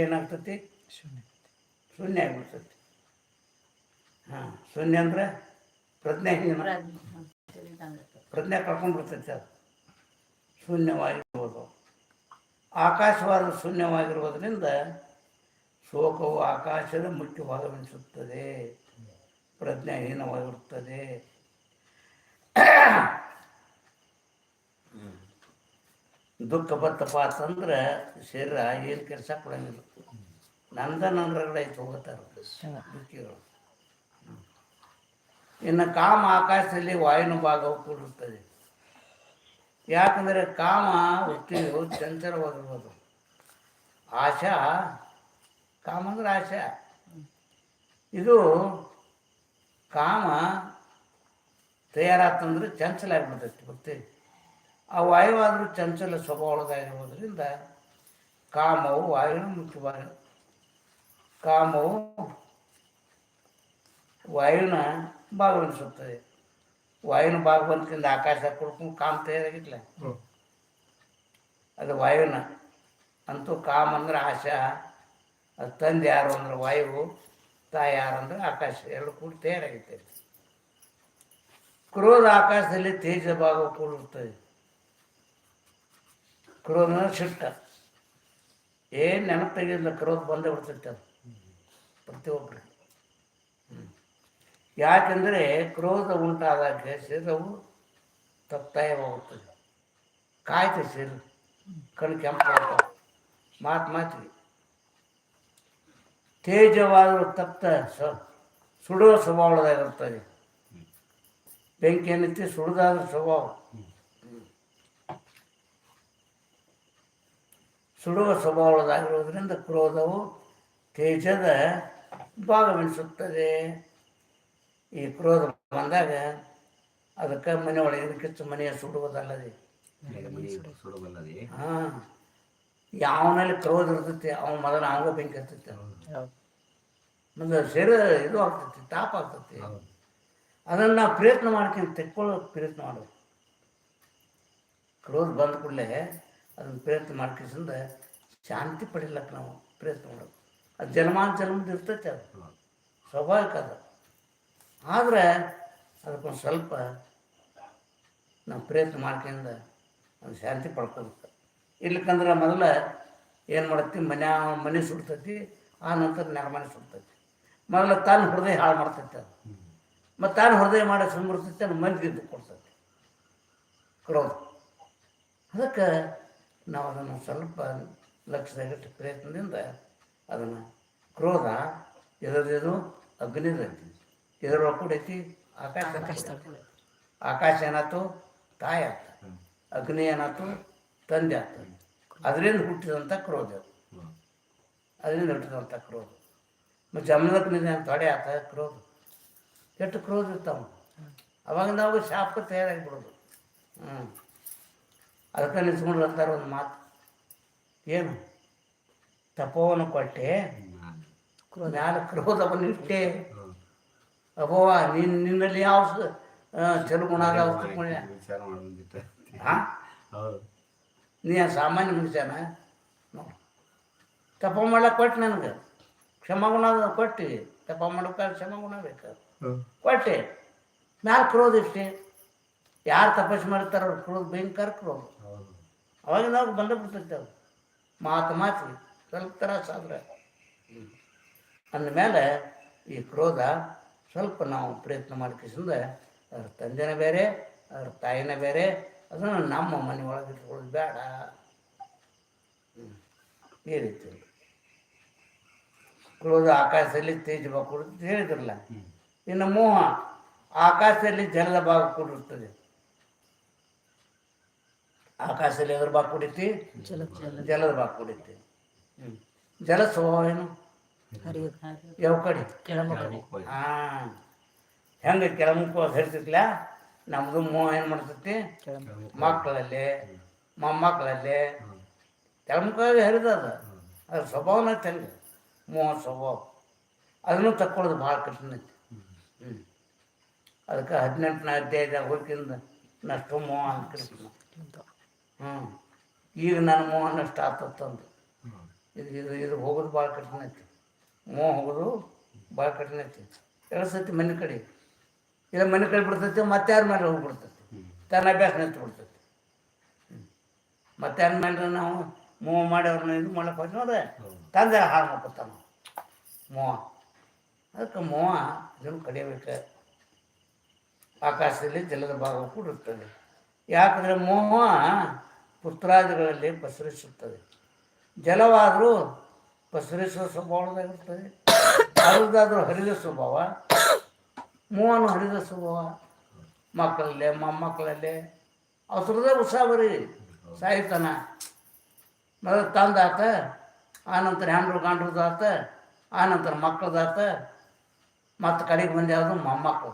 ಏನಾಗ್ತತಿ ಶೂನ್ಯ. ಶೂನ್ಯ ಆಗ್ಬಿಡ್ತತಿ ಹಾಂ ಶೂನ್ಯ ಅಂದ್ರೆ ಪ್ರಜ್ಞೆಹೀನ ಪ್ರಜ್ಞೆ ಕಳ್ಕೊಂಡ್ಬಿಡ್ತತಿ ಅದು. ಶೂನ್ಯವಾಗಿರ್ಬೋದು. ಆಕಾಶವಾದ ಶೂನ್ಯವಾಗಿರುವುದರಿಂದ ಶೋಕವು ಆಕಾಶದ ಮುಖ್ಯ ಭಾಗವೆನಿಸುತ್ತದೆ ಪ್ರಜ್ಞಾಹೀನವಾಗಿರುತ್ತದೆ ದುಃಖ ಬತ್ತಪ್ಪ ಅಂತಂದ್ರೆ ಶರೀರ ಏನು ಕೆಲಸ ಕೊಡಂಗಿಲ್ಲ. ನಂದ ದುಃಖಿಗಳು ಇನ್ನು ಕಾಮ ಆಕಾಶದಲ್ಲಿ ವಾಯುನ ಭಾಗವು ಕೂಡಿರುತ್ತದೆ. ಯಾಕಂದರೆ ಕಾಮ ವೃತ್ತಿಯು ಚಂಚಲವಾಗಿರ್ಬೋದು. ಆಶಾ ಕಾಮ ಅಂದ್ರೆ ಆಶಾ. ಇದು ಕಾಮ ತಯಾರಾತಂದ್ರೆ ಚಂಚಲ ಆಗಿಬಿಡ್ತೈತಿ ಗೊತ್ತೇ? ಆ ವಾಯುವಾದರೂ ಚಂಚಲ ಸ್ವಭಾವದಾಗಿರುವುದರಿಂದ ಕಾಮವು ವಾಯುವಿನ ಮುಖ್ಯವಾಗಿ ಕಾಮವು ವಾಯುನ ಭಾಗವಹಿಸುತ್ತದೆ ವಾಯುನ ಭಾಗವಂತದಿಂದ ಆಕಾಶ ಕುಡ್ಕೊಂಡು ಕಾಮ ತಯಾರಾಗಿಲ್ಲ ಅದು ವಾಯುನ ಅಂತೂ ಕಾಮ ಅಂದ್ರೆ ಆಶಾ. ಅದು ತಂದೆ ಯಾರು ಅಂದ್ರೆ ವಾಯು ತಾಯಿ ಯಾರು ಅಂದ್ರೆ ಆಕಾಶ ಎರಡು ಕೂಡಿ ತಯಾರಾಗುತ್ತೆ ಕ್ರೋಧ ಆಕಾಶದಲ್ಲಿ ತೇಜ ಭಾಗ ಕೂಡಿರ್ತದೆ ಕ್ರೋಧ ಅಂದ್ರೆ ಸಿಟ್ಟ ಏನು ನೆನಪು ತೆಗೆದಿಲ್ಲ ಕ್ರೋಧ ಬಂದೇ ಬಿಡ್ತೈತೆ ಅದು ಪ್ರತಿಯೊಬ್ಬರಿಗೆ ಯಾಕೆಂದರೆ ಕ್ರೋಧ ಉಂಟಾದಾಗ ಶರೀರವು ತಪ್ತಾಯವಾಗುತ್ತದೆ. ಕಾಯ್ತು ಶರೀರ, ಕಣ್ಣು ಕೆಂಪು ಮಾತು ಮಾತಿಗೆ. ತೇಜವಾದರೂ ತಪ್ತ ಸ ಸುಡುವ ಸ್ವಭಾವದಾಗಿರ್ತದೆ ಬೆಂಕಿ ಏನೈತಿ ಸುಡದಾದ ಸ್ವಭಾವ. ಸುಡುವ ಸ್ವಭಾವದಾಗಿರೋದ್ರಿಂದ ಕ್ರೋಧವು ತೇಜದ ಭಾಗವೆನಿಸುತ್ತದೆ ಈ ಕ್ರೋಧ ಬಂದಾಗ ಅದಕ್ಕೆ ಮನೆ ಒಳಗಿನ ಕಿಚ್ಚು ಮನೆಯ ಸುಡುವುದಲ್ಲದೆ. ಹಾ. ಯಾವನಲ್ಲಿ ಕ್ರೋಧ ಇರ್ತೈತಿ ಅವನ ಮೊದಲು ಹಂಗ ಬೆಂಕಿ ಇರ್ತೈತಿ ಮುಂದೆ ಶರೀರ ಇದು ಆಗ್ತೈತಿ ತಾಪ ಆಗ್ತೈತಿ. ಅದನ್ನು ನಾವು ಪ್ರಯತ್ನ ಮಾಡ್ಕೊಂಡು ತೆಕ್ಕೊಳ್ಳೋ ಪ್ರಯತ್ನ ಮಾಡಬೇಕು ಕ್ರೋಧ ಬಂದ ಕೂಡಲೇ ಅದನ್ನು ಪ್ರಯತ್ನ ಮಾಡ್ಕಿಸಿಂದ ಶಾಂತಿ ಪಡಿಲಕ್ಕೆ ನಾವು ಪ್ರಯತ್ನ ಮಾಡಬೇಕು ಅದು ಜನ್ಮಾಂತರಂದು ಇರ್ತೈತೆ ಅದು. ಸ್ವಾಭಾವಿಕ ಅದು. ಆದರೆ ಅದಕ್ಕೊಂದು ಸ್ವಲ್ಪ ನಾವು ಪ್ರಯತ್ನ ಮಾಡ್ಕೊಂಡು ಒಂದು ಶಾಂತಿ ಪಡ್ಕೊಬೇಕು. ಇರ್ಲಿಕ್ಕಂದ್ರೆ ಮೊದಲು ಏನು ಮಾಡತ್ತಿ? ಮನೆ ಮನೆ ಸುಡ್ತೈತಿ, ಆ ನಂತರ ನೆಲಮನೆ ಸುಡ್ತೈತಿ. ಮೊದಲು ತಾನು ಹೃದಯ ಹಾಳು ಮಾಡ್ತೈತೆ ಅದು. ಮತ್ತು ತಾನು ಹೃದಯ ಮಾಡಿ ಸಂಬರ್ತೈತೆ ಅದು ಮಂದಿಗೆ ದುಃಖ ಕೊಡ್ತೈತಿ. ಕ್ರೋಧ ಅದಕ್ಕೆ ನಾವು ಅದನ್ನು ಸ್ವಲ್ಪ ಲಕ್ಷದಾಗಿಟ್ಟು ಪ್ರಯತ್ನದಿಂದ ಅದನ್ನು ಕ್ರೋಧ ಎದರದು ಅಗ್ನಿದೈತಿ ಇದರ ಒಕ್ಕೂಡೈತಿ ಆಕಾಶ ಆಕಾಶ ಏನಾಯ್ತು? ತಾಯಿ ಆಗ್ತದೆ ಅಗ್ನಿ ಏನಾಯ್ತು? ತಂದೆ ಆಗ್ತದೆ ಅದರಿಂದ ಹುಟ್ಟಿದಂಥ ಕ್ರೋಧ ಅದು. ಅದರಿಂದ ಹುಟ್ಟಿದಂಥ ಕ್ರೋಧ. ಮತ್ತು ಜಮದಗ್ನಿದೆ ಅಂತ ತೊಡೆ ಆತ ಕ್ರೋಧ. ಎಷ್ಟು ಕ್ರೋಧ ಇರ್ತಾವ? ಅವಾಗ ನಾವು ಶಾಪ ತಯಾರಾಗಿಬಿಡೋದು. ಹ್ಞೂ ಅದಕ್ಕೆ ನಿಂತ್ಕೊಂಡು ಅಂತಾರೆ ಒಂದು ಮಾತು. ಏನು? ತಪೋವನ್ನು ಕೊಟ್ಟೆ. ಮ್ಯಾಲ ಕ್ರೋಧವನ್ನು ಇಟ್ಟೆ ಅಬೋವ ನಿನ್ನ ನಿನ್ನಲ್ಲಿ ಯಾವ ಸ- ಆ, ಚಲೋ ಗುಣ? ಅದಾವ ಗುಣ ಹಾಂ ಹೌದು. ನೀ ಸಾಮಾನ್ಯ ಮನುಷ್ಯನ. ತಪ ಮಾಡಕ್ಕೆ ಕೊಟ್ಟು ನನಗೆ. ಕ್ಷಮಾಗುಣ ಕೊಟ್ಟು. ತಪ ಮಾಡೋಕೆ ಕ್ಷಮಾಗುಣ ಬೇಕು. ಕೊಟ್ಟೆ. ಮ್ಯಾಲ ಕ್ರೋಧ ಇಷ್ಟೇ ಯಾರು ತಪಸ್ಸು ಮಾಡ್ತಾರೋ ಕ್ರೋಧ ಭಯಂಕರ ಕ್ರೋಧ. ಅವಾಗ ನಾವು ಬಂದ ಬಿಡ್ತೈತೆ ಅದು. ಮಾತು ಮಾತಿಗೆ. ಸ್ವಲ್ಪ ತ್ರಾಸಾದ್ರೆ ಅಂದಮೇಲೆ ಈ ಕ್ರೋಧ ಸ್ವಲ್ಪ ನಾವು ಪ್ರಯತ್ನ ಮಾಡ್ಕಿಸಿಂದ ಅದ್ರ ತಂದೆನ ಬೇರೆ ಅದ್ರ ತಾಯಿನ ಬೇರೆ ಅದನ್ನು ನಮ್ಮ ಮನೆ ಒಳಗೆ ಇಟ್ಕೊಳ್ಳೋದು ಬೇಡ. ಈ ರೀತಿ. ಕ್ರೋಧ ಆಕಾಶದಲ್ಲಿ ತೇಜ ಭಾಗ ಕೊಡುತ್ತೆ ಹೇಳಿದ್ರಲ್ಲ. ಇನ್ನು ಮೋಹ ಆಕಾಶದಲ್ಲಿ ಜಲದ ಭಾಗ ಕೂಡಿರ್ತದೆ ಆಕಾಶದಲ್ಲಿ ಎದ್ರ ಭಾಗ ಕುಡಿತಿ ಜಲದ ಭಾಗ ಕುಡಿತಿ. ಜಲ ಸ್ವಭಾವ ಏನು ಯಾವ ಕಡೆ ಹಾಂ ಹೆಂಗೆ ಕೆಳಮುಖ ಹರಿತಿರ್ಲ ನಮ್ಮದು ಮೋಹ ಏನು ಮಾಡ್ತೈತಿ? ಮಕ್ಕಳಲ್ಲಿ ಮೊಮ್ಮಕ್ಕಳಲ್ಲಿ. ಕೆಳಮುಖವಾಗಿ ಹರಿದದ ಅದ್ರ ಸ್ವಭಾವನ ಚೆಂದ ಮೋಹ ಸ್ವಭಾವ. ಅದನ್ನು ತಕ್ಕೊಳ್ಳೋದು ಭಾಳ ಕಠಿಣ ಐತಿ. ಹ್ಞೂ ಅದಕ್ಕೆ ಹದಿನೆಂಟನೇ ಅಧ್ಯಾಯದಾಗ ಹೋಗಿಂದ ನಷ್ಟು ಮೋಹ ಅಂತ ಹ್ಞೂ ಈಗ ನನ್ನ ಮೋಹ ನಷ್ಟ ಆತತ್ತಂದು ಇದು ಇದು ಇದು ಹೋಗೋದು ಭಾಳ ಕಠಿಣ ಐತಿ. ಮೋ ಹೋಗೋದು ಭಾಳ ಕಠಿಣ ಐತಿ. ಎರಡು ಸತಿ ಮನೆ ಕಡೆ. ಇಲ್ಲ ಮನೆ ಕಡೆ ಬಿಡ್ತೈತಿ ಮತ್ತೆ ಯಾರ ಮೇಲೆ ಹೋಗ್ಬಿಡ್ತೈತಿ ತನ್ನ ಅಭ್ಯಾಸ ನಿಂತು ಬಿಡ್ತೈತಿ. ಮತ್ತೆ ಯಾರ ಮೇಲೆ ನಾವು ಮೋಹ ಮಾಡಿ ಅವ್ರನ್ನ ಇದು ಮಾಡಕ್ಕೆ ಹೋಗಿ ನೋಡ್ರೆ. ತಂದೆ ಹಾಳು ಮಾಡ್ಕೊತಾನ. ಮೋಹ. ಅದಕ್ಕೆ ಮೋಹ ಇದನ್ನು ಕಡಿಯಬೇಕು. ಆಕಾಶದಲ್ಲಿ ಜಲದ ಭಾಗ ಕೂಡ ಇರ್ತದೆ ಯಾಕಂದರೆ ಮೋಹ ಪುತ್ರಾದಿಗಳಲ್ಲಿ ಪಸರಿಸುತ್ತದೆ. ಜಲವಾದರೂ ಪಸರಿಸುವ ಸ್ವಭಾವದಾಗಿರ್ತದೆ ಅರುದಾದರೂ ಹರಿದ ಸ್ವಭಾವ, ಮೋಹನ ಹರಿದ ಸ್ವಭಾವ, ಮಕ್ಕಳಲ್ಲೇ, ಮೊಮ್ಮಕ್ಕಳಲ್ಲೇ. ಅವಸರದ ಉಸಾಬರಿ ಸಾಯ್ತಾನ ಮೊದಲು ತಂದಾತ, ಆನಂತರ ಹ್ಯಾಂಡ್ರು ಗಾಂಡ್ರದಾತ ಆನಂತರ ಮಕ್ಕಳದಾತ ಮತ್ತು ಕಡೆಗೆ ಬಂದು ಯಾವುದು ಮೊಮ್ಮಕ್ಕಳು.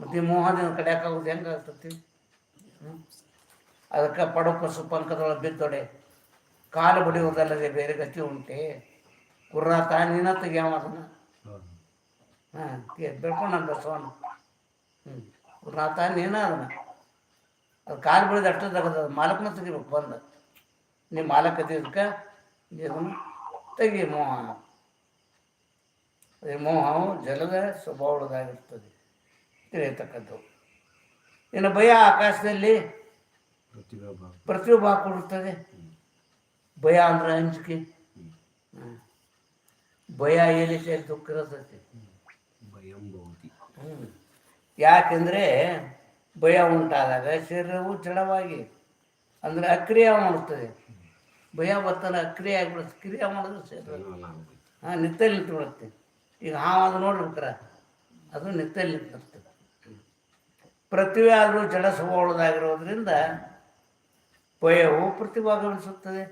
ಮತ್ತು ಈ ಮೋಹದಿಂದ ಕಡಿಯೋಕ್ಕಾಗೋದು ಹೆಂಗೆ ಹ್ಮ್? ಅದಕ್ಕೆ ಪಡಪಸು ಪಂಕದೊಳಗೆ ಬಿದ್ದೊಡೆ. ಕಾಲು ಬಡಿಯುವುದಲ್ಲದೆ ಬೇರೆ ಗತಿ ಉಂಟೆ. ಕುರ್ರ ತಾನಿನ ನೀನ ಅದನ್ನು ಹಾಂ ಬೆಳ್ಕೊಂಡು ಬಸವಣ್ಣ ಹ್ಞೂ ಕುರ್ರ ತಾನೇನ ಅದನ್ನು ಅದು ಕಾಲು ಬಿಡಿದ ಅಷ್ಟು ತೆಗೆದ ಮಾಲಕನ ತೆಗಿಬೇಕು ಬಂದು. ನೀವು ಮಾಲಕ ಅದಕ್ಕೆ ಇದನ್ನು ತೆಗಿ ಮೋಹ ಅದೇ ಮೋಹವು ಜಲದ ಸ್ವಭಾವದಾಗಿರ್ತದೆ ತಿಳಿಯತಕ್ಕದ್ದು. ಇನ್ನು ಭಯ ಆಕಾಶದಲ್ಲಿ ಪ್ರತಿಭಾ ಪ್ರತಿಯೊಬ್ಬ ಹಾಕೊಂಡಿರ್ತದೆ ಭಯ ಅಂದ್ರೆ ಅಂಜಿಕೆ. ಭಯ ಏನಿದೆ ದುಃಖ ಇರತೈತಿ ಯಾಕೆಂದ್ರೆ ಭಯ ಉಂಟಾದಾಗ ಶರೀರವು ಜಡವಾಗಿ ಅಂದ್ರೆ ಅಕ್ರಿಯ ಮಾಡುತ್ತದೆ. ಭಯ ಬರ್ತನ ಅಕ್ರಿಯ ಆಗಿಬಿಡುತ್ತೆ. ಕ್ರಿಯೆ ಮಾಡಿದ್ರೆ ಶರೀರ ಹಾಂ ನಿತ್ತಲ್ಲಿ ನಿಂತು ಬಿಡುತ್ತೆ ಈಗ ಹಾವು ಅದು ನೋಡ್ಬೇಕ್ರ ಅದು ನಿತ್ತಲ್ಲಿ ನಿಂತಿರ್ತದೆ ಪ್ರತಿಭೆ ಆದರೂ ಜಡ ಸ್ವಭಾವದಾಗಿರೋದ್ರಿಂದ ಭಯವು ಪ್ರತಿಭಾಗವಿಸುತ್ತದೆ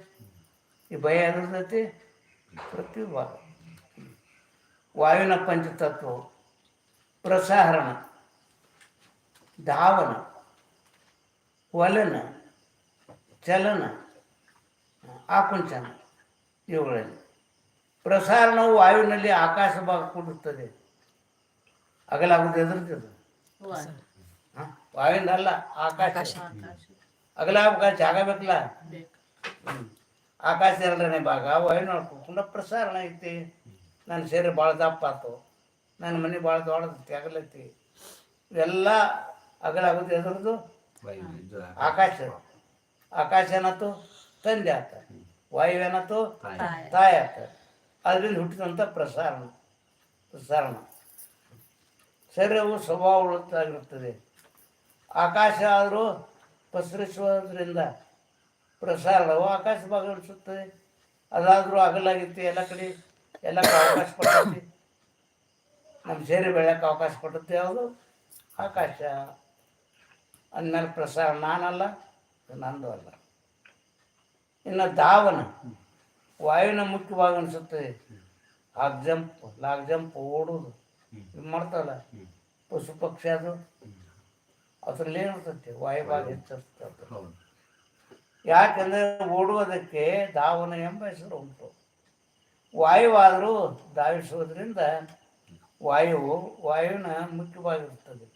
ಈ ಭಯ ಇರ್ತೈತಿ ಪ್ರತಿ ವಾಯುವಿನ ಪಂಚತತ್ವ ಪ್ರಸಾರಣ ಧಾವನ ವಲನ ಚಲನ ಆಕುಂಚನ ಇವುಗಳಲ್ಲಿ. ಪ್ರಸಾರಣವು ವಾಯುವಿನಲ್ಲಿ ಆಕಾಶ ಭಾಗ ಕೂಡುತ್ತದೆ. ಅಗಲಾಗುವುದು ಎದುರ್ತದೆ. ವಾಯುವಿನ ಅಲ್ಲ ಆಕಾಶ. ಅಗಲಾಗ ಜಾಗ ಬೇಕಲ್ಲ. ಆಕಾಶ ಎರಡನೇ ಭಾಗ ವಾಯುವಿನ ಕುಂಡ ಪ್ರಸಾರಣ ಐತಿ. ನನ್ನ ಸೇರಿ ಭಾಳ ದಪ್ಪ ಆತು. ನನ್ನ ಮನೆ ಭಾಳ ದೊಡ್ಡದೈತಿ ಅಗಲೈತಿ ಇವೆಲ್ಲ ಅಗಲಾಗೋದು ಎದುರದು ಆಕಾಶ. ಆಕಾಶ ಏನಾಯ್ತು ತಂದೆ ಆತ. ವಾಯು ಏನಾಯ್ತು ತಾಯಿ. ಆತ. ಅದರಿಂದ ಹುಟ್ಟಿದಂಥ ಪ್ರಸಾರಣ. ಪ್ರಸಾರಣ. ಶರೀರವು ಸ್ವಭಾವವುಳ್ಳದ್ದಾಗಿರುತ್ತದೆ ಆಕಾಶ ಆದರೂ ಪಸರಿಸುವುದರಿಂದ ಪ್ರಸಾರಣವು ಆಕಾಶ ಭಾಗ ಅನಿಸುತ್ತದೆ ಅದಾದರೂ ಆಗಲಾಗಿತ್ತು ಎಲ್ಲ ಕಡೆ ಎಲ್ಲ ಅವಕಾಶ ಕೊಟ್ಟೈತಿ ನಮ್ಮ ಸೇರಿ ಬೆಳೆಯೋಕೆ ಅವಕಾಶ ಕೊಟ್ಟದ್ದು ಯಾವುದು? ಆಕಾಶ. ಅಂದಮೇಲೆ ಪ್ರಸಾರ ನಾನಲ್ಲ ನಂದು ಅಲ್ಲ. ಇನ್ನು ಧಾವನ. ವಾಯುವಿನ ಮುಖ್ಯವಾಗಿ ಅನಿಸುತ್ತದೆ ಹಾಕ್ ಜಂಪ್ ಲಾಗ್ ಜಂಪ್ ಓಡೋದು. ಇದು ಮಾಡ್ತಾವಲ್ಲ ಪಶು ಪಕ್ಷಿ ಅದು. ಅದ್ರಲ್ಲಿ ಏನಿರ್ತೈತಿ ವಾಯುಭಾಗ ಹೆಚ್ಚಿರ್ತದೆ ಯಾಕೆಂದರೆ ಓಡುವುದಕ್ಕೆ ಧಾವನ ಎಂಬ ಹೆಸರು ಉಂಟು. ವಾಯುವಾದರೂ ಧಾವಿಸುವುದರಿಂದ ವಾಯುವು, ವಾಯುವಿನ ಮುಖ್ಯವಾಗಿರುತ್ತದೆ.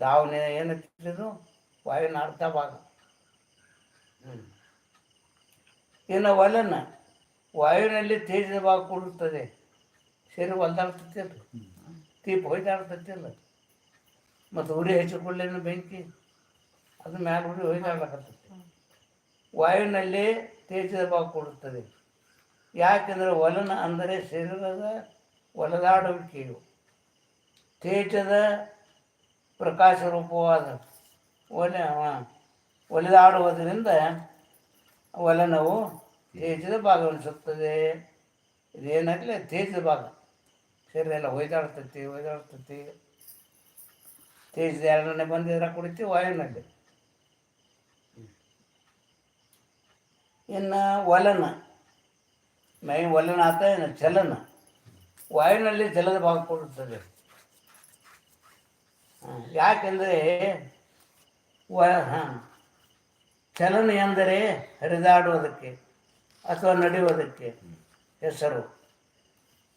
ಧಾವನ ಏನು ತಿಳಿದು? ವಾಯುವಿನ ಅರ್ಧ ಭಾಗ. ಇನ್ನು ವಲನ ವಾಯುವಿನಲ್ಲಿ ತೇಜದ ಭಾಗ ಕೂಡುತ್ತದೆ. ಸೇರಿ ಹೊಲ್ದಾಡ್ತೈತಿಲ್ಲ ದೀಪ ಹೊಯ್ದಾಡ್ತೈತಿಲ್ಲ ಮತ್ತು ಉರಿ ಹಚ್ಚಿಕೊಳ್ಳೇನು ಬೆಂಕಿ? ಅದು ಮ್ಯಾಲ ಉರಿ ಹೊಯ್ದಾಡ್ಲಕತ್ತೈತಿ ವಾಯುವಿನಲ್ಲಿ ತೇಜದ ಭಾವ ಕೊಡುತ್ತದೆ. ಯಾಕೆಂದರೆ ಒಲನ ಅಂದರೆ ಶರೀರದ ಒಲದಾಡುವಿಕೆಯು. ತೇಜದ ಪ್ರಕಾಶ ರೂಪವಾದ ಒಲ ಒಲಿದಾಡುವುದರಿಂದ ವಲನವು ತೇಜದ ಭಾಗವಹಿಸುತ್ತದೆ ಇದೇನಾಗಲಿ ತೇಜದ ಭಾಗ. ಶರೀರ ಎಲ್ಲ ಒಯ್ದಾಡ್ತೈತಿ ಒಯ್ದಾಡ್ತೈತಿ ತೇಜದ ಎರಡನೇ ಬಂದಿದ್ರೆ ಕುಡಿತೀವಿ ಕುಡಿತಿ ವಾಯುವಿನಲ್ಲಿ. ಇನ್ನು ಒಲನ. ಮೈ ಒಲನ ಆತ ಇನ್ನು ಚಲನ. ವಾಯುವಿನಲ್ಲಿ ಜಲದ ಭಾಗ ಕೊಡುತ್ತದೆ. ಯಾಕೆಂದರೆ ವ, ಹಾಂ, ಚಲನ ಎಂದರೆ ಹರಿದಾಡುವುದಕ್ಕೆ ಅಥವಾ ನಡೆಯುವುದಕ್ಕೆ ಹೆಸರು.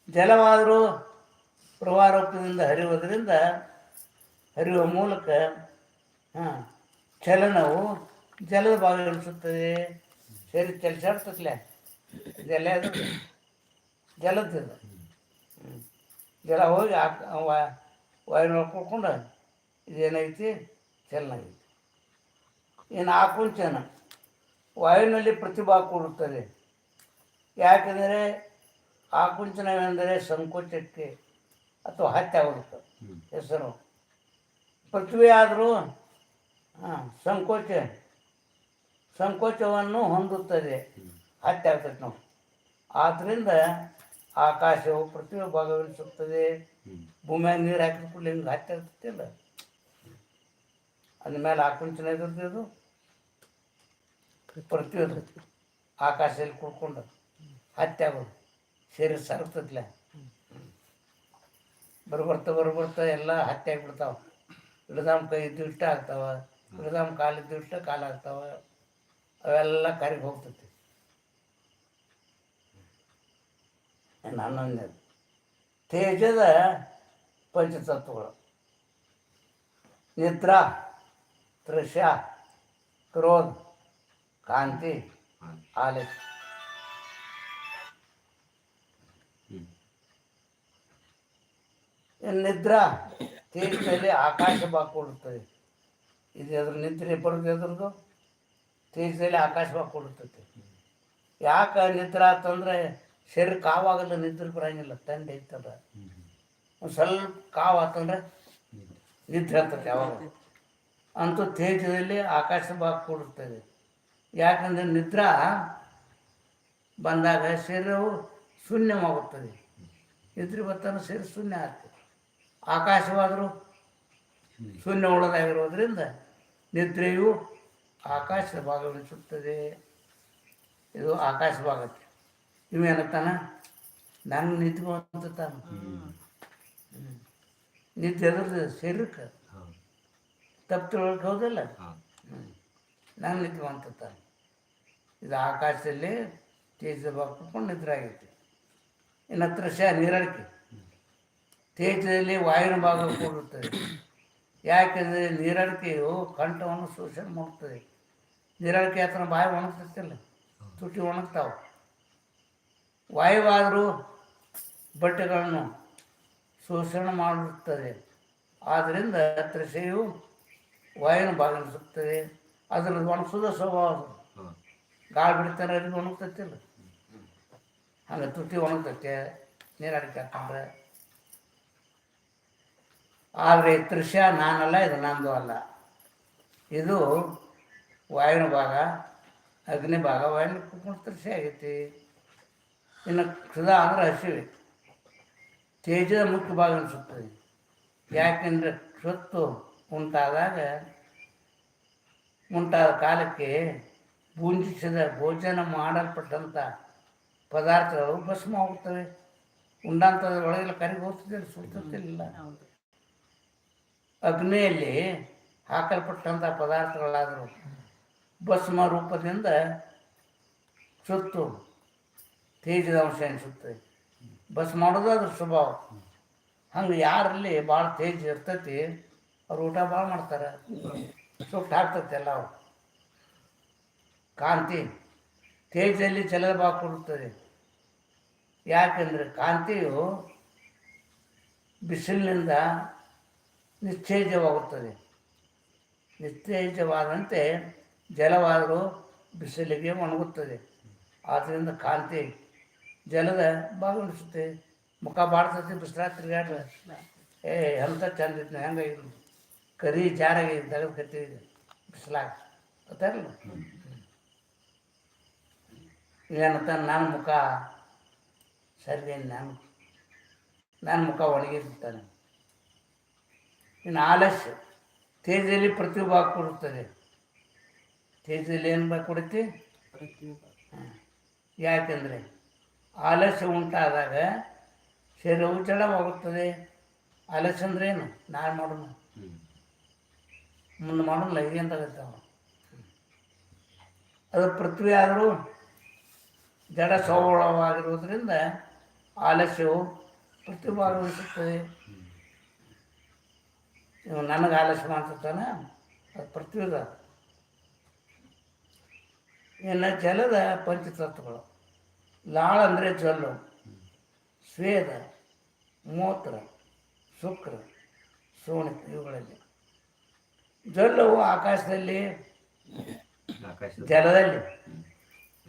ಜಲವಾದರೂ ಪ್ರವಾರೋಪದಿಂದ ಹರಿಯುವುದರಿಂದ ಹರಿಯುವ ಮೂಲಕ, ಹಾಂ, ಚಲನವು ಜಲದ ಭಾಗವಹಿಸುತ್ತದೆ ಸರಿ ಚಲಿಸಾಡ್ತಕ್ಲೆ ಇದೆಲ್ಲ ಜಲದ ಜಲದ್ದು ಹ್ಞೂ ಜಲ ಹೋಗಿ ವಾಯು ಕೊಡ್ಕೊಂಡು ಇದೇನೈತಿ? ಚೆನ್ನಾಗೈತಿ ಇನ್ನು ಆಕುಂಚನ ವಾಯುವಿನಲ್ಲಿ ಪ್ರತಿಭಾ ಕೂಡುತ್ತದೆ ಯಾಕೆಂದರೆ ಆಕುಂಚನವೆಂದರೆ ಸಂಕೋಚಕ್ಕೆ ಅಥವಾ ಹತ್ಯೆ ಆಗುತ್ತೆ ಹೆಸರು. ಪ್ರತಿಭೆ ಆದರೂ ಹಾಂ ಸಂಕೋಚ ಸಂಕೋಚವನ್ನು ಹೊಂದುತ್ತದೆ. ಹತ್ಯೆ ಆಗ್ತೈತೆ ನಾವು ಆದ್ದರಿಂದ ಆಕಾಶವು ಪೃಥ್ವಿ ಭಾಗವಹಿಸುತ್ತದೆ. ಭೂಮಿಯಾಗ ನೀರು ಹಾಕಿದ ಕೂಡಲೇ ಹಿಂಗೆ ಹತ್ಯೆ ಆಗ್ತೈತಿಲ್ಲ ಅದ್ರ ಮೇಲೆ ಆಕುಂಚನ ಅದು. ಪೃಥ್ವಿ ಆಕಾಶದಲ್ಲಿ ಕುಡ್ಕೊಂಡು ಹತ್ಯೆ ಆಗೋದು. ಶರೀರ ಬರ್ತಾ ಬರ್ಬರ್ತಾ ಬರ್ಬರ್ತಾ ಎಲ್ಲ ಹತ್ಯೆ ಆಗಿಬಿಡ್ತಾವೆ. ಹಿಡ್ದಾಮ್ ಕೈ ಇದ್ದು ಇಷ್ಟ ಆಗ್ತಾವ. ಹಿಡ್ದಾಮ್ ಕಾಲಿದ್ದು ಇಷ್ಟ ಕಾಲು ಆಗ್ತಾವ ಅವೆಲ್ಲ ಕರಿಗೆ ಹೋಗ್ತೈತಿ ಹನ್ನೊಂದನೇದು ತೇಜದ ಪಂಚತತ್ವಗಳು ನಿದ್ರಾ, ತೃಷ, ಕ್ರೋಧ, ಕಾಂತಿ ಹಾಂ. ಆಲಸ್ಯ ಹ್ಮ್. ಇನ್ನು ನಿದ್ರಾ ತೇಜದಲ್ಲಿ ಆಕಾಶ ಭಾಗ ಕೊಡುತ್ತದೆ ಇದು ಅದ್ರ ನಿದ್ರೆ ಬರೋದು ಎದ್ರದ್ದು ತೇಜದಲ್ಲಿ ಆಕಾಶವಾಗಿ ಭಾಗ ಕೊಡುತ್ತದೆ ಯಾಕೆ ನಿದ್ರೆ ಅಂತಂದ್ರೆ ಶರೀರ ಕಾವಾಗಲ್ಲ ನಿದ್ರೆ ಬರಂಗಿಲ್ಲ ತಂದೆ ಐತಲ್ಲ ಒಂದು ಸ್ವಲ್ಪ ಕಾವು ಆತಂದ್ರೆ ನಿದ್ರೆ ಆಗ್ತದೆ ಯಾವಾಗ. ಅಂತೂ ತೇಜದಲ್ಲಿ ಆಕಾಶ ಭಾಗ ಕೊಡುತ್ತದೆ. ಯಾಕಂದರೆ ನಿದ್ರಾ ಬಂದಾಗ ಶರೀರವು ಶೂನ್ಯವಾಗುತ್ತದೆ. ನಿದ್ರೆ ಬರ್ತಾನೆ ಶರೀರ ಶೂನ್ಯ ಆಗ್ತದೆ. ಆಕಾಶವಾದರೂ ಶೂನ್ಯ ಉಳ್ಳದಾಗಿರೋದ್ರಿಂದ ನಿದ್ರೆಯು ಆಕಾಶದ ಭಾಗವಹಿಸುತ್ತದೆ ಇದು ಆಕಾಶ ಭಾಗಕ್ಕೆ ಇವೇನತ್ತಾನ ನಂಗೆ ನಾನು ನಿಂತ್ಕೊಂತ ತಾನು ನಿದ್ದೆ ಎದ್ರದ್ದು ಶರೀರಕ್ಕೆ. ಹಾಂ. ತಪ್ಪು ತಿಳ್ಕೊಳಕ್ಕೆ ಹೌದಲ್ಲ. ನಾನು ನಿಂತ್ಕೊಂತ ತಾನು ಇದು ಆಕಾಶದಲ್ಲಿ ತೇಜ ಬಾಕೊಂಡು ನಿದ್ರೆ ಆಗೈತಿ ಇನ್ನು ಹತ್ರ ಶ ನೀರಡಿಕೆ? ತೇಜದಲ್ಲಿ ವಾಯುವಿನ ಭಾಗ ಕೂಡುತ್ತದೆ. ಯಾಕೆಂದರೆ ನೀರಡಿಕೆಯು ಕಂಠವನ್ನು ಶೋಷಣೆ ಮಾಡುತ್ತದೆ. ನೀರಡಿಕೆ ಆತನ ಬಾಯಿ ಒಣಗ್ತಿಲ್ಲ ತುಟಿ ಒಣಗ್ತಾವೆ. ವಾಯುವಾದರೂ ಬಟ್ಟೆಗಳನ್ನು ಶೋಷಣೆ ಮಾಡುತ್ತದೆ. ಆದ್ದರಿಂದ ತ್ರಿಷೆಯು ವಾಯುನ ಬಾಗಿಸುತ್ತದೆ ಅದರ ಒಣಸುದ ಸ್ವಭಾವ. ಗಾಳಿ ಬಿಡ್ತಾರೆ ಅರಿವಿ ಒಣಗ್ತೈತಿಲ್ಲ ಹಂಗೆ ತುಟಿ ಒಣಗ್ತೈತೆ ನೀರಾಡಿಕೆ ಹಾಕೊಂಡ್ರೆ ಆದರೆ ತ್ರಿಷ ನಾನಲ್ಲ ಇದು ನಂದು ಅಲ್ಲ. ಇದು ವಾಯುವಿನ ಭಾಗ ಅಗ್ನಿ ಭಾಗ ವಾಯುನ ತೃಷ್ಯ ಆಗೈತಿ. ಇನ್ನು ಸದಾ ಅಂದ್ರೆ ಹಸಿವೆ ತೇಜದ ಮುಖ್ಯ ಭಾಗ ಅನಿಸುತ್ತದೆ. ಯಾಕೆಂದರೆ ಸ್ವತ್ತು ಉಂಟಾದಾಗ ಉಂಟಾದ ಕಾಲಕ್ಕೆ ಭುಂಜಿಸಿದ ಭೋಜನ ಮಾಡಲ್ಪಟ್ಟಂಥ ಪದಾರ್ಥಗಳು ಭಸ್ಮ ಹೋಗುತ್ತವೆ ಉಂಡಂಥದ್ರ ಒಳಗೆಲ್ಲ ಕರಿಗೆ ಹೋಗ್ತದೆ ಸುತ್ತತಿಲ್ಲ ಅಗ್ನಿಯಲ್ಲಿ ಹಾಕಲ್ಪಟ್ಟಂಥ ಪದಾರ್ಥಗಳಾದರೂ ಭಸ್ಮ ರೂಪದಿಂದ ಸುತ್ತು, ತೇಜದ ಅಂಶ ಅನಿಸುತ್ತೆ ಬಸ್ ಮಾಡೋದು ಅದ್ರ ಸ್ವಭಾವ. ಹಂಗೆ ಯಾರಲ್ಲಿ ಭಾಳ ತೇಜ್ ಇರ್ತೈತಿ, ಅವ್ರು ಊಟ ಭಾಳ ಮಾಡ್ತಾರೆ. ಸುಟ್ಟು ಆಗ್ತೈತೆ ಎಲ್ಲ ಅವ್ರು. ಕಾಂತಿ ತೇಜಲ್ಲಿ ಚಲದ ಭಾಗ ಕೊಡುತ್ತದೆ. ಯಾಕೆಂದರೆ ಕಾಂತಿಯು ಬಿಸಿಲಿನಿಂದ ನಿಶ್ಚೇಜವಾಗುತ್ತದೆ. ನಿಶ್ಚೇಜವಾದಂತೆ ಜಲವಾದರೂ ಬಿಸಿಲಿಗೆ ಒಣಗುತ್ತದೆ. ಆದ್ದರಿಂದ ಕಾಂತಿ ಜಲದ ಭಾಗವಹಿಸುತ್ತೆ. ಮುಖ ಬಾಡ್ತೈತಿ ಬಿಸಿಲಾಗ ತಿರುಗಾಡ್ರ ಏ, ಎಂತ ಚಂದ ಇತ್ತು ಇದು ಕರಿ ಜಾರಾಗಿ ತೆಗೆದು ಕಟ್ಟಿದೆ ಬಿಸಿಲಾಗ. ಗೊತ್ತಾಗಲ್ಲ ಏನಂತ ನನ್ನ ಮುಖ ಸರಿ ನಾನು ನನ್ನ ಮುಖ ಒಣಗಿರ್ತಾನೆ ಇನ್ನು ಆಲಸ್ಯ ತೇಜಲ್ಲಿ ಪ್ರತಿಭಾ ಕೊಡುತ್ತದೆ. ತೇಜಲ್ಲಿ ಏನು ಬಾ ಕೊಡುತ್ತೆ. ಯಾಕೆಂದರೆ ಆಲಸ್ಯ ಉಂಟಾದಾಗ ಶರೀರವು ಚಳವಾಗುತ್ತದೆ ಆಲಸ್ಯ ಅಂದ್ರೆ ಏನು? ನಾಳೆ ಮಾಡೋಣ. ಮುಂದೆ ಮಾಡೋಣ ಏನು ತಗೋತಾವ ಅದು ಪೃಥ್ವಿ ಆದರೂ ಜಡ ಸೌಳವಾಗಿರುವುದರಿಂದ ಆಲಸ್ಯವು ಪ್ರತಿಭಾಗವಹಿಸುತ್ತದೆ ಭಾಗವಹಿಸುತ್ತದೆ ನನಗೆ ಆಲಸ್ಯ ಮಾಡ್ತಾನೆ ಅದು ಪೃಥ್ವಿದ. ಇನ್ನು ಜಲದ ಪಂಚತತ್ವಗಳು. ಲಾಳ ಅಂದರೆ ಜಲ್ಲು ಸ್ವೇದ ಮೂತ್ರ ಶುಕ್ರ ಸೋಣಿತ ಇವುಗಳಲ್ಲಿ. ಜಲ್ಲವು ಆಕಾಶದಲ್ಲಿ ಆಕಾಶದ ಜಲದಲ್ಲಿ.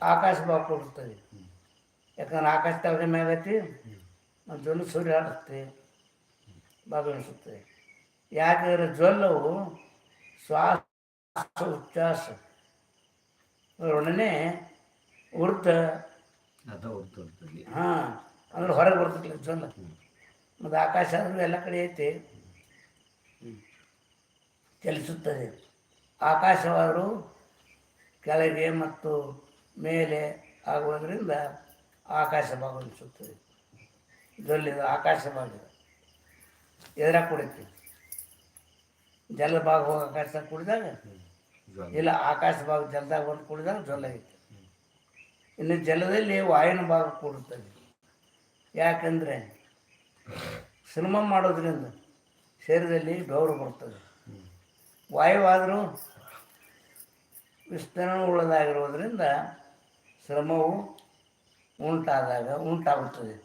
ಆಕಾಶ ಭಾವ ಕೊಡುತ್ತದೆ. ಯಾಕಂದ್ರೆ ಆಕಾಶ ತಾವೇ ಮ್ಯಾಗತಿ ನಮ್ಮ ಜೊಲ್ಲು ಸೂರ್ಯ ಆಡುತ್ತೆ ಭಾಗವಹಿಸುತ್ತದೆ ಯಾಕಂದ್ರೆ ಜೊಲ್ಲವು ಶ್ವಾಸ ಉಚ್ಛ್ವಾಸ ಒಡನೆ ಅದ ಹೊರ್ತಲ್ಲಿ ಹಾಂ ಅಂದ್ರೆ ಹೊರಗೆ ಬರ್ತೈತಿ ಚಂದ ಮತ್ತು ಆಕಾಶ ಅಂದ್ರೆ ಎಲ್ಲ ಕಡೆ ಐತಿ. ಚಲಿಸುತ್ತದೆ. ಆಕಾಶವಾದರೂ ಕೆಳಗೆ ಮತ್ತು ಮೇಲೆ ಆಗುವುದರಿಂದ ಆಕಾಶ ಭಾಗವಹಿಸುತ್ತದೆ. ಇದರಲ್ಲಿ ಆಕಾಶ ಭಾಗ ಎದುರಾಗಿ ಕುಡಿತಿ. ಜಲ ಭಾಗ ಹೋಗಿ ಆಕಾಶದಾಗ ಕುಡಿದಾಗ ಇಲ್ಲ, ಆಕಾಶ ಭಾಗ ಜಲದಾಗ ಒಂದು ಕೂಡಿದಾಗ ಜಲ ಐತಿ. ಇನ್ನು ಜಲದಲ್ಲಿ ವಾಯನ ಭಾಗ ಕೂಡುತ್ತದೆ. ಯಾಕಂದರೆ ಸಿನಿಮಾ ಮಾಡೋದ್ರಿಂದ ಶರೀರದಲ್ಲಿ ಬೆವರು ಬರ್ತದೆ. ವಾಯುವಾದರೂ ವಿಸ್ತರಣೆ ಉಳ್ಳದಾಗಿರೋದ್ರಿಂದ ಶ್ರಮವು ಉಂಟಾದಾಗ, ಉಂಟಾಗುತ್ತದೆ.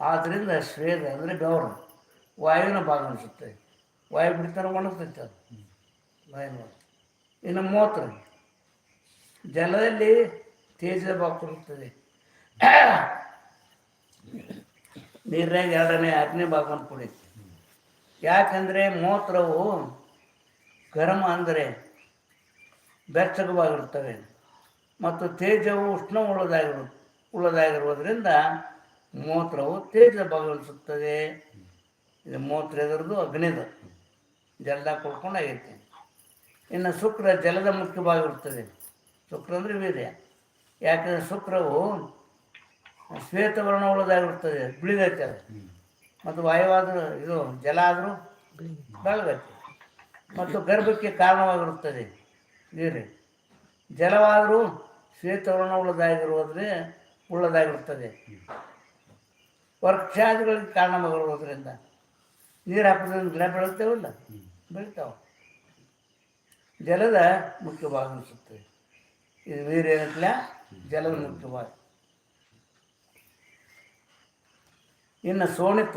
ಆದ್ದರಿಂದ ಶ್ವೇದ ಅಂದರೆ ಬೆವರು. ವಾಯುವಿನ ಭಾಗ ಅನಿಸುತ್ತೆ. ವಾಯು ಬಿಡ್ತಾರೆ ಒಣಗ್ತೈತೆ ಅದು. ಭಾಗ. ಇನ್ನು ಮೂತ್ರ. ಜಲದಲ್ಲಿ ತೇಜ ಭಾಗ ಕೊಡುತ್ತದೆ. ನೀರಿನಾಗ ಎರಡನೇ ಅಗ್ನಿ ಭಾಗವನ್ನು ಕುಡಿಯುತ್ತೆ ಯಾಕಂದರೆ ಮೂತ್ರವು ಗರಮ ಅಂದರೆ ಬೆಚ್ಚಗವಾಗಿರ್ತವೆ. ಮತ್ತು ತೇಜವು ಉಷ್ಣ ಉಳ್ಳದಾಗಿರು, ಉಳ್ಳದಾಗಿರುವುದರಿಂದ ಮೂತ್ರವು ತೇಜ ಭಾಗವಹಿಸುತ್ತದೆ ಇದು ಮೂತ್ರ ಎದುರದು ಅಗ್ನಿದು ಜಲದಾಗ ಕೊಡ್ಕೊಂಡು ಆಗೈತಿ. ಇನ್ನು ಶುಕ್ರ ಜಲದ ಮುಖ್ಯವಾಗಿರುತ್ತದೆ ಶುಕ್ರ ಅಂದರೆ ವೀರ್ಯ. ಯಾಕಂದರೆ ಶುಕ್ರವು ಶ್ವೇತವರ್ಣ ಉಳ್ಳದಾಗಿರ್ತದೆ ಬಿಳಿದೈತೆ ಅದು. ಮತ್ತು ವಾಯುವಾದರೂ ಇದು ಜಲ ಆದರೂ ಬೆಳಗತ್ತೆ. ಮತ್ತು ಗರ್ಭಕ್ಕೆ ಕಾರಣವಾಗಿರುತ್ತದೆ ನೀರು ಜಲವಾದರೂ ಶ್ವೇತವರ್ಣ ಉಳ್ಳದಾಗಿರುವುದ್ರೆ ಉಳ್ಳದಾಗಿರುತ್ತದೆ ವೃಕ್ಷಾದಿಗಳಿಗೆ ಕಾರಣವಾಗಿರುವುದರಿಂದ ನೀರು ಹಾಕೋದ್ರಿಂದ ಗಿಡ ಬೆಳೆಯುತ್ತೇವಲ್ಲ ಬೆಳಿತಾವ. ಜಲದ ಮುಖ್ಯ ಭಾಗ ಅನಿಸುತ್ತೆ. ಇದು ನೀರು ಏನಂತಲ್ಲ ಜಲದ ಮುಖ್ಯ ಭಾಗ. ಇನ್ನು ಸೋಣಿತ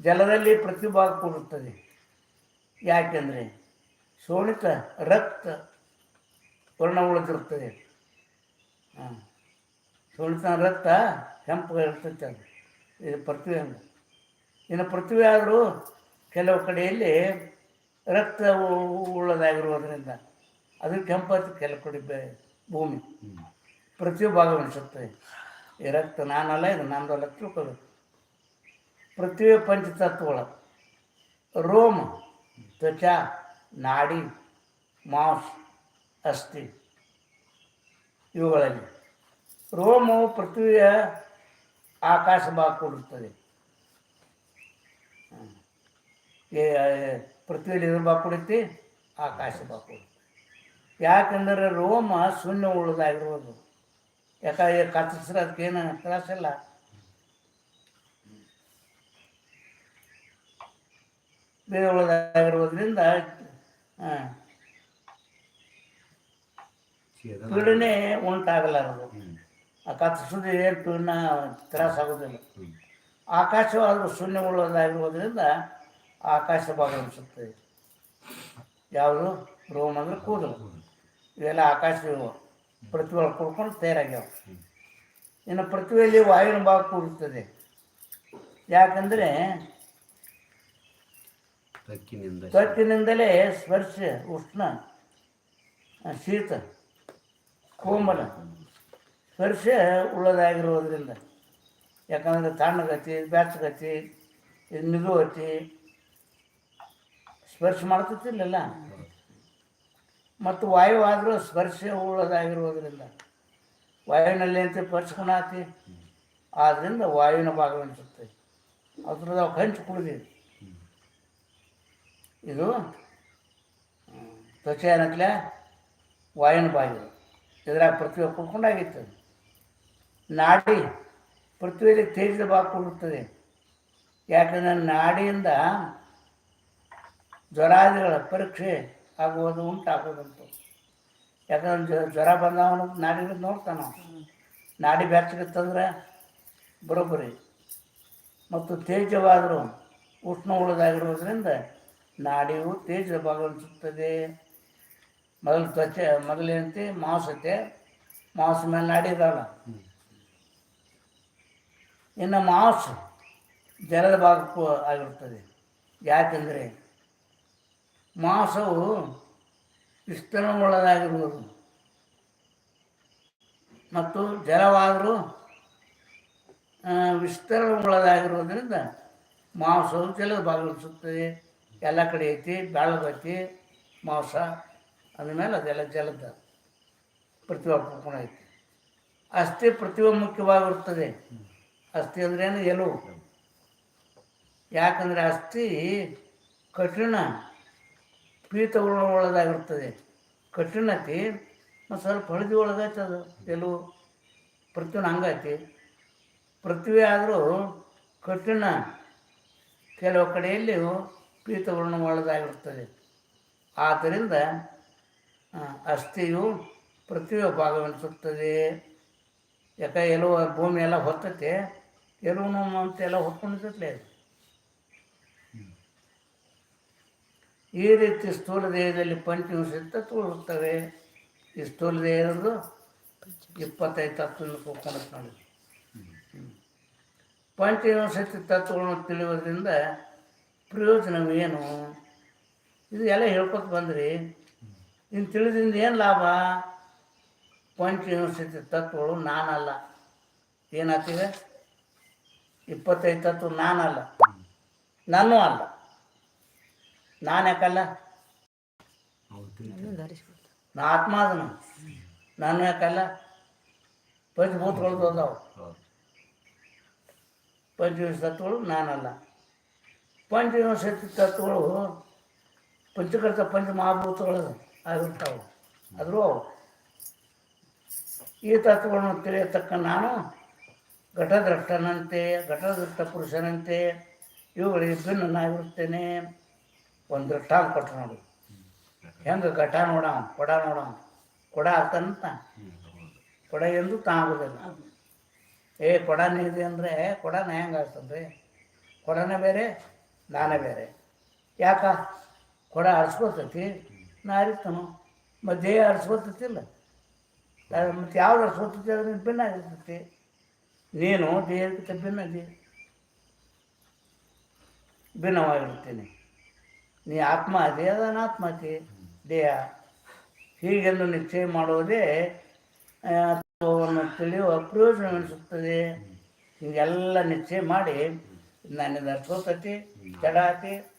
ಜಲದಲ್ಲಿ ಪ್ರತಿಭಾಗ ಕೊಡುತ್ತದೆ. ಯಾಕೆಂದರೆ ಸೋಣಿತ ರಕ್ತ ವರ್ಣ ಉಳಿದಿರುತ್ತದೆ ಹಾಂ. ಸೋಣಿತ ರಕ್ತ ಕೆಂಪು ಇರ್ತೈತೆ ಅದು. ಇದು ಪ್ರತಿ ಹಂಗೆ ಇನ್ನು ಪೃಥ್ವಿ ಆದರೂ ಕೆಲವು ಕಡೆಯಲ್ಲಿ ರಕ್ತ ಉಳ್ಳದಾಗಿರುವುದರಿಂದ ಅದು ಕೆಂಪತ್ತು ಕೆಲವು ಕಡೆ ಭೂಮಿ. ಪೃಥ್ವಿ ಭಾಗವಹಿಸುತ್ತದೆ ಈ ರಕ್ತ ನಾನಲ್ಲ, ಇದು ನಂದಲ್ಲ ತಿಳ್ಕೋಬೇಕು ಪೃಥ್ವಿ ಪಂಚತತ್ವಗಳು. ರೋಮ, ತ್ವಚ, ನಾಡಿ, ಮಾಂಸ, ಅಸ್ಥಿ ಇವುಗಳಲ್ಲಿ. ರೋಮವು ಪೃಥ್ವಿಯ ಆಕಾಶ ಭಾಗ ಕೊಡುತ್ತದೆ. ಪೃಥ್ವಿಯಲ್ಲಿ ಇದ್ರ ಭಾಗ ಕೊಡುತ್ತೆ ಆಕಾಶ ಭಾಗ ಯಾಕಂದ್ರೆ ರೋಮ ಶೂನ್ಯ ಉಳ್ಳದಾಗಿರುವುದು ಯಾಕಂದ್ರೆ ಕತ್ತರಿಸ್ರೆ ಅದಕ್ಕೇನು ತ್ರಾಸಿಲ್ಲ. ಬೇರೆ ಉಳಿದಾಗಿರೋದ್ರಿಂದ ಪೀಡನೆ ಉಂಟಾಗಲಾರದು. ಆ ಕತ್ತರಿಸೋದು ಏನು ಪೀಡನ ತ್ರಾಸಾಗೋದಿಲ್ಲ. ಆಕಾಶವಾದರೂ ಶೂನ್ಯ ಉಳ್ಳದಾಗಿರುವುದರಿಂದ ಆಕಾಶ ಭಾಗವಹಿಸುತ್ತದೆ ಯಾವುದು? ರೋಮ್ ಅಂದರೆ ಕೂದಲು. ಇವೆಲ್ಲ ಆಕಾಶ ಇವು ಕೂಡ್ಕೊಂಡು ಕುಡ್ಕೊಂಡು ತಯಾರಾಗ್ಯಾವ. ಇನ್ನು ಪ್ರತಿಭೆಯಲ್ಲಿ ವಾಯುವಿನ ಭಾಗ ಕೂಡುತ್ತದೆ ಯಾಕಂದರೆ ತ್ವಚ್ಚಿನಿಂದಲೇ ಸ್ಪರ್ಶ ಉಷ್ಣ ಶೀತ ಕೋಮಲ ಸ್ಪರ್ಶ ಉಳ್ಳದಾಗಿರುವುದರಿಂದ. ಯಾಕಂದರೆ ತಣ್ಣಗತಿ ಬೆಚ್ಚಗತಿ ನಿಲುವತಿ ಸ್ಪರ್ಶ ಮಾಡ್ತಿತ್ತಿಲ್ಲ ಮತ್ತು ವಾಯು ಆದರೂ ಸ್ಪರ್ಶ ಉಳ್ಳದಾಗಿರುವುದರಿಂದ ವಾಯುವಿನಲ್ಲಿ ಅಂತ ಸ್ಪರ್ಶಕನಾತಿ ಆದ್ದರಿಂದ ವಾಯುವಿನ ಭಾಗವಹಿಸುತ್ತೆ ಅದ್ರದ್ದು ಅವು ಹಂಚು ಕುಡಿದೀವಿ. ಇದು ತ್ವಚ ಏನಕ್ಲೆ ವಾಯುನ ಭಾಗ ಇದ್ರಾಗ ಪೃಥ್ವಿ ಕುಡ್ಕೊಂಡಾಗಿತ್ತು. ನಾಡಿ ಪೃಥ್ವಿಯಲ್ಲಿ ತೇಜದ ಭಾಗ ಕೊಡುತ್ತದೆ ಯಾಕಂದರೆ ನಾಡಿಯಿಂದ ಜ್ವರಾದಿಗಳ ಪರೀಕ್ಷೆ ಆಗುವುದು ಉಂಟಾಗುವುದಂತು. ಯಾಕಂದ್ರೆ ಜ್ವ- ಜ್ವರ ಬಂದವನು ನಾಡಿ ನೋಡ್ತಾನ. ನಾಡಿ ಬೆಚ್ಚಗಿತ್ತಂದ್ರೆ ಬರೋಬ್ಬರಿ. ಮತ್ತು ತೇಜವಾದರೂ ಉಷ್ಣ ಉಳಿದಾಗಿರೋದ್ರಿಂದ ನಾಡಿಯು ತೇಜ ಭಾಗವಹಿಸುತ್ತದೆ ಮೊದಲು ತ್ವಚೆ ಮೊದಲೇನಂತೆ ಮಾಂಸತೆ ಮಾಂಸ ಮೇಲೆ ನಾಡಿ ಇದಾವಲ್ಲ ಇನ್ನು ಮಾಂಸ ಜಲದ ಭಾಗಕ್ಕೂ ಆಗಿರುತ್ತದೆ. ಯಾಕೆಂದರೆ ಮಾಂಸವು ವಿಸ್ತರಣೆಗೊಳ್ಳದಾಗಿರುವುದು ಮತ್ತು ಜಲವಾದರೂ ವಿಸ್ತರಣೆಗೊಳ್ಳದಾಗಿರುವುದರಿಂದ ಮಾಂಸವು ಜಲದ ಭಾಗವಹಿಸುತ್ತದೆ. ಎಲ್ಲ ಕಡೆ ಐತಿ ಬೆಳಗೈತಿ ಮಾಂಸ ಅಂದಮೇಲೆ ಅದೆಲ್ಲ ಜಲದ ಪ್ರತಿಭಾ ಗುಣ ಐತಿ. ಅಸ್ಥಿ ಪ್ರತಿಭಾ ಮುಖ್ಯವಾಗಿರುತ್ತದೆ ಅಸ್ಥಿ ಅಂದ್ರೇನು? ಎಲುವು ಯಾಕಂದರೆ ಅಸ್ಥಿ ಕಠಿಣ. ಪೀತಗೊಳ್ಳದಾಗಿರ್ತದೆ ಕಠಿಣತಿ ಮತ್ತು ಸ್ವಲ್ಪ ಹಳದಿ ಒಳಗೈತೆ ಅದು. ಎಲುವು ಪೃಥ್ವಿನ ಹಂಗೈತಿ ಪೃಥ್ವಿ ಆದರೂ ಕಠಿಣ ಕೆಲವು ಕಡೆಯಲ್ಲಿ ಪೀತವರ್ಣ ಒಳದಾಗಿರ್ತದೆ ಆದ್ದರಿಂದ ಅಸ್ಥಿಯು ಪೃಥ್ವಿಯ ಭಾಗವೆನಿಸುತ್ತದೆ. ಯಾಕೆ ಎಲ್ಲೋ ಭೂಮಿ ಎಲ್ಲ ಹೊತ್ತತೆ ಎಲ್ಲವೂ ಅಂತ ಎಲ್ಲ ಈ ರೀತಿ ಸ್ಥೂಲ ದೇಹದಲ್ಲಿ ಪಂಚವಿಂಶ ತೋರುತ್ತವೆ ಈ ಸ್ಥೂಲ ದೇಹ ಇರೋದು ಇಪ್ಪತ್ತೈದು ತತ್ವದಿಂದ ಕೂತ್ಕೊಂಡು ನೋಡಿ ಪಂಚವಿಂಶತಿ ತತ್ವಗಳನ್ನು ತಿಳಿಯೋದ್ರಿಂದ ಪ್ರಯೋಜನವೇನು? ಇದು ಎಲ್ಲ ಹೇಳ್ಕೊತ ಬಂದ್ರಿ. ಇನ್ನು ತಿಳಿದಿಂದ ಏನು ಲಾಭ? ಪಂಚವಿಂಶತಿ ತತ್ವಗಳು ನಾನಲ್ಲ. ಏನಾಗ್ತಿದೆ ಇಪ್ಪತ್ತೈದು ತತ್ವ ನಾನಲ್ಲ. ನಾನು ಅಲ್ಲ. ನಾನು ಯಾಕಲ್ಲ? ನಾ ಆತ್ಮ ಅದನು ನಾನು ಯಾಕಲ್ಲ? ಪಂಚಭೂತಗಳು ಭೂತಗಳು ಬಂದವು ಪಂಚವಿಂಶ ತತ್ವಗಳು ನಾನಲ್ಲ. ಪಂಚವಿಂಶತಿ ತತ್ವಗಳು ಪಂಚಕರ್ತ ಪಂಚ ಮಹಾಭೂತಗಳು ಆಗಿರ್ತಾವೆ. ಆದರೂ ಅವು. ಈ ತತ್ವಗಳನ್ನು ತಿಳಿಯತಕ್ಕ ನಾನು ಘಟದ್ರಷ್ಟನಂತೆ ಘಟದೃಷ್ಟ ಪುರುಷನಂತೆ ಇವುಗಳಿಗೆ ಭಿನ್ನನಾಗಿರುತ್ತೇನೆ. ಒಂದು ದೃಷ್ಟಾಂತ ಕೊಟ್ಟು ನೋಡಿ. ಹೆಂಗೆ ಘಟ ನೋಡ ಕೊಡ ನೋಡ ಕೊಡ ಆಗ್ತಾನಂತ ಕೊಡ ಎಂದು ತಾಗುದಿಲ್ಲ ಏ, ಕೊಡ ಇದೆ ಅಂದರೆ ಕೊಡನ ಹೆಂಗೆ ಆಗ್ತದೆ ಕೊಡನೇ ಬೇರೆ, ನಾನೇ ಬೇರೆ. ಯಾಕ? ಕೊಡ ಅರ್ಸ್ಕೊತೈತಿ ನಾ ಅರಿತನು ಮತ್ತು ದೇಹ ಅರ್ಸ್ಕೊತೈತಿಲ್ಲ ಮತ್ತು ಯಾವ್ದು ಅರ್ಸ್ಕೊತೈತಿ ಅದ್ರ ಭಿನ್ನ ಆಗಿರ್ತೈತಿ. ನೀನು ದೇಹಕ್ಕಿಂತ ಭಿನ್ನ ಭಿನ್ನವಾಗಿರ್ತೀನಿ. ನೀ ಆತ್ಮ ಅದೇ ಅದು ಅನಾತ್ಮ ಅತಿ ದೇಹ. ಹೀಗೆಂದು ನಿಶ್ಚಯ ಮಾಡುವುದೇ ತತ್ವವನ್ನು ತಿಳಿಯುವ ಪ್ರಯೋಜನವೆನಿಸುತ್ತದೆ ಹೀಗೆಲ್ಲ ನಿಶ್ಚಯ ಮಾಡಿ ನನ್ನಿಂದ ಸೋತತಿ ಚಡಾತಿ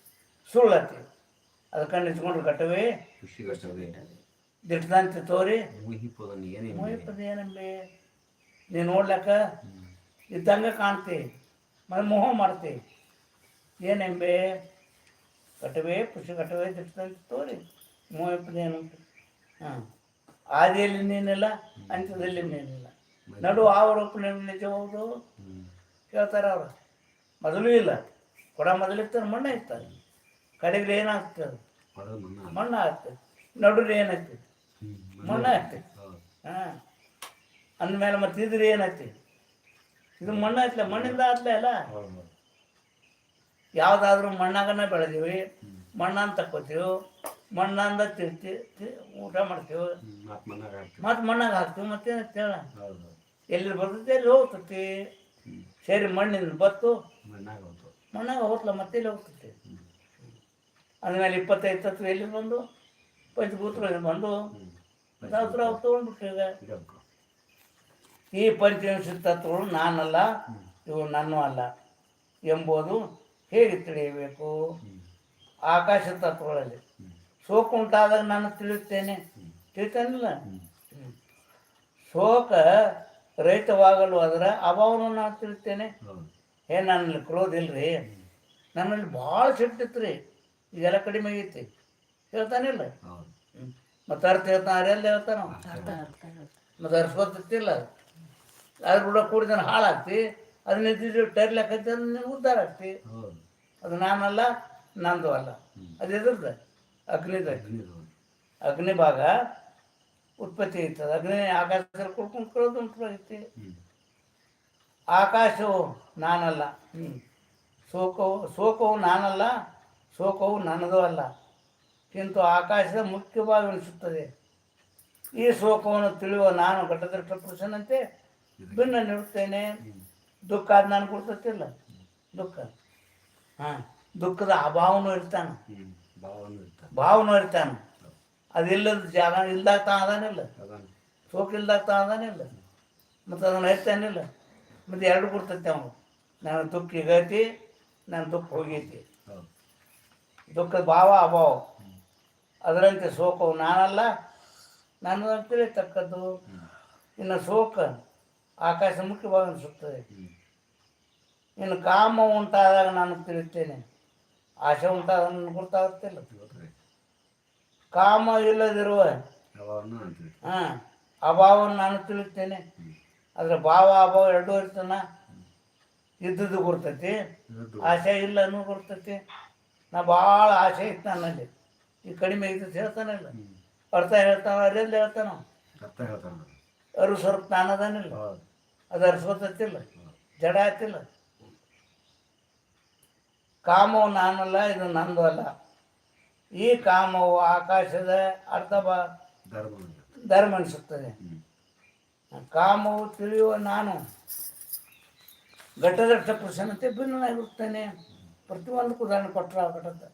ಸುಳ್ಳತಿ. ಅದಕ್ಕೆ ನಿಂತ್ಕೊಂಡು ಕಟ್ಟವೇ. ದಿಟ್ಟದಂತೆ ತೋರಿ. ಮೋಹಿಪದ ಏನಂಬಿ? ನೀನು ನೋಡ್ಲಕ್ಕ? ಇದ್ದಂಗೆ ಕಾಣ್ತಿ. ಮತ್ತೆ ಮೋಹ ಮಾಡ್ತಿ. ಏನೆಂಬೆ? ಕಟ್ಟವೆ ಖುಷಿ ಘಟವೇ ದೃಷ್ಟದಲ್ಲಿ ತೋರಿ. ಮೂವಪ್ಪನೇನು ಏನು ಹಾಂ. ಆದಿಯಲ್ಲಿ ನೀನೆಲ್ಲ ಅಂತ್ಯದಲ್ಲಿ ನೀನಿಲ್ಲ ನಡು ನಿಜ ಹೌದು ಹ್ಮ್. ಹೇಳ್ತಾರೆ ಅವರು. ಮೊದಲು ಇಲ್ಲ. ಕೊಡ ಮೊದಲಿರ್ತಾರೆ ಮಣ್ಣು ಇರ್ತಾರೆ ಕಡೆಗೆ ಏನಾಗ್ತದೆ ಮಣ್ಣು ಆಗ್ತದೆ. ನಡುವೆ ಏನಾಗ್ತದೆ? ಮಣ್ಣ ಆಗ್ತದೆ. ಹಾಂ. ಅಂದಮೇಲೆ ಮತ್ತೆ ಇದ್ರೆ ಏನಾಗ್ತದೆ? ಇದು ಮಣ್ಣು ಐತ್ಲ ಮಣ್ಣಿಂದ ಆತ್ಲೆ ಅಲ್ಲ? ಯಾವುದಾದ್ರೂ ಮಣ್ಣಾಗನ ಬೆಳೆದೀವಿ ಮಣ್ಣನ್ನು ತಕ್ಕೋತೀವಿ ಮಣ್ಣಂದ ತಿರ್ತಿ ಊಟ ಮಾಡ್ತೀವಿ. ಮತ್ತು ಮಣ್ಣಾಗ ಹಾಕ್ತೀವಿ. ಮತ್ತೆ ತಿಳ ಎಲ್ಲಿ ಬರ್ತೈತಿ ಎಲ್ಲಿ ಹೋಗ್ತೈತಿ. ಸರಿ ಮಣ್ಣಿಂದ ಬತ್ತು. ಮಣ್ಣಾಗ ಹೋಗ್ತಲ್ಲ ಮತ್ತೆ ಎಲ್ಲಿ ಹೋಗ್ತೈತಿ? ಅದ್ಮೇಲೆ ಇಪ್ಪತ್ತೈದು ತತ್ವ ಎಲ್ಲಿ ಬಂದು? ಪಂಚಭೂತಗಳು ಬಂದು? ದಾಸರು ಅವ್ರು ತೊಗೊಂಡ್ಬಿಟ್ಟಿದೆ ಈ ಪಂಚವಿಂಶ ತತ್ವಗಳು ನಾನಲ್ಲ ಇವು ನನ್ನೂ ಅಲ್ಲ. ಎಂಬುದು ಹೇಗೆ ತಿಳಿಯಬೇಕು? ಆಕಾಶ ತತ್ವಗಳಲ್ಲಿ. ಶೋಕ ಉಂಟಾದಾಗ ನಾನು ತಿಳಿಯುತ್ತೇನೆ. ತಿಳಿತಾನಿಲ್ಲ. ಶೋಕ ರಹಿತವಾಗಲು ಅದರ ಅಭಾವವನ್ನು ನಾನು ತಿಳಿತೇನೆ ಏ ನನ್ನಲ್ಲಿ ಕ್ರೋಧ ಇಲ್ರಿ. ನನ್ನಲ್ಲಿ ಭಾಳ ಸಿಟ್ಟಿತ್ತು ರೀ. ಇದೆಲ್ಲ ಕಡಿಮೆ ಆಗೈತಿ. ಹೇಳ್ತಾನಿಲ್ಲ. ಮತ್ತೆ ಅರ್ಥ ಹೇಳ್ತಾನೆ ಅರೆಲ್ಲ ಹೇಳ್ತಾನ? ಮತ್ತೆ ಅರ್ಸ್ಕೊತಿಲ್ಲ ಅದ್ರ ಕೂಡ ಕೂಡಿದ ಹಾಳಾಗ್ತಿ. ಅದನ್ನ ಇದ್ದಿದ್ದು ಟರ್ಲಾಕೈತಿ ಅದನ್ನ ನೀನು ಉದ್ಧಾರ ಆಗ್ತಿ ಅದು ನಾನಲ್ಲ ನಂದು ಅಲ್ಲ. ಅದು ಎದುರ್ದ. ಅಗ್ನಿದ ಅಗ್ನಿ ಭಾಗ ಉತ್ಪತ್ತಿ ಆಯ್ತದ. ಅಗ್ನಿ ಆಕಾಶದಲ್ಲಿ ಕುಡ್ಕೊಂಡು ಕಳೆದು ಉಂಟು ಐತಿ ಆಕಾಶವು ನಾನಲ್ಲ. ಹ್ಞೂ ಶೋಕವು ಶೋಕವು ನಾನಲ್ಲ ಶೋಕವು ನನ್ನದು ಅಲ್ಲ. ಕಿಂತು ಆಕಾಶದ ಮುಖ್ಯವಾಗಿ ಅನಿಸುತ್ತದೆ ಈ ಶೋಕವನ್ನು ತಿಳಿಯುವ ನಾನು ಘಟದೃಷ್ಟ ಪುರುಷನಂತೆ ಭಿನ್ನ ನಿಡುತ್ತೇನೆ ದುಃಖ ಅದು ನಾನು ಕೊಡ್ತತಿಲ್ಲ. ದುಃಖ. ಹಾಂ. ದುಃಖದ ಅಭಾವನೂ ಇರ್ತಾನೆ. ಭಾವನೂ ಇರ್ತಾನೆ. ಅದಿಲ್ಲದ ಜಾಗ ಇಲ್ದಾಗ ತಾ ಅದಾನಿಲ್ಲ. ಸೋಕ್ ಇಲ್ದಾಗ ತಾ ಅದಾನಿಲ್ಲ. ಮತ್ತು ಅದನ್ನು ಇರ್ತಾನಿಲ್ಲ ಮತ್ತು ಎರಡು ಕೊಡ್ತೈತೆ ಅವನು. ನಾನು ದುಃಖ ಈಗೈತಿ ನನ್ನ ದುಃಖ ಹೋಗೈತಿ. ದುಃಖದ ಭಾವ ಅಭಾವ. ಅದರಂತೆ ಶೋಕವು ನಾನಲ್ಲ. ನಾನು ಅಂತೇಳಿ ತಕ್ಕದ್ದು ಇನ್ನು ಶೋಕ ಆಕಾಶ ಮುಖ್ಯವಾಗಿ ಅನಿಸುತ್ತದೆ ಹ್ಞೂ ಇನ್ನು ಕಾಮ ಉಂಟಾದಾಗ ನಾನು ತಿಳಿಯುತ್ತೇನೆ ಆಶೆ ಉಂಟಾದ ನನಗೆ ಗೊತ್ತಾಗುತ್ತಿಲ್ಲ ಕಾಮ ಇಲ್ಲದಿರುವ ಹಾಂ ಅಭಾವವನ್ನು ನಾನು ತಿಳಿಯುತ್ತೇನೆ ಅದರ ಭಾವ ಅಭಾವ ಎರಡೂ ಇರ್ತಾನ. ಇದ್ದದ್ದು ಗುರ್ತೈತಿ. ಆಸೆ ಇಲ್ಲ ಅನ್ನೋ ಗುರ್ತೈತಿ. ನಾ ಭಾಳ ಆಸೆ ಇತ್ತು ನನ್ನಲ್ಲಿ. ಈ ಕಡಿಮೆ ಇದ್ದು ಹೇಳ್ತಾನೆ ಇಲ್ಲ. ಅರ್ಥ ಹೇಳ್ತಾನ ಅರ್ಥ ಹೇಳ್ತಾನೆ ಅರು ಸ್ವಲ್ಪ ನಾನದಾನಿಲ್ಲ ಅದು ಅರ್ಸ್ಕೊತಿಲ್ಲ ಜಡ ಆಯ್ತಿಲ್ಲ. ಕಾಮವು ನಾನಲ್ಲ, ಇದು ನಂದು ಅಲ್ಲ. ಈ ಕಾಮವು ಆಕಾಶದ ಅರ್ಧ ಬಾ ಧರ್ಮ ಅನಿಸುತ್ತದೆ. ಕಾಮವು ತಿಳಿಯುವ ನಾನು. ಘಟ್ಟದಟ್ಟ ಪುರುಷನಂತೆ ಭಿನ್ನನಾಗಿರುತ್ತೇನೆ. ಪ್ರತಿಯೊಂದಕ್ಕೂ ಉದಾಹರಣೆ ಕೊಟ್ಟರೆ ಆ ಘಟದ.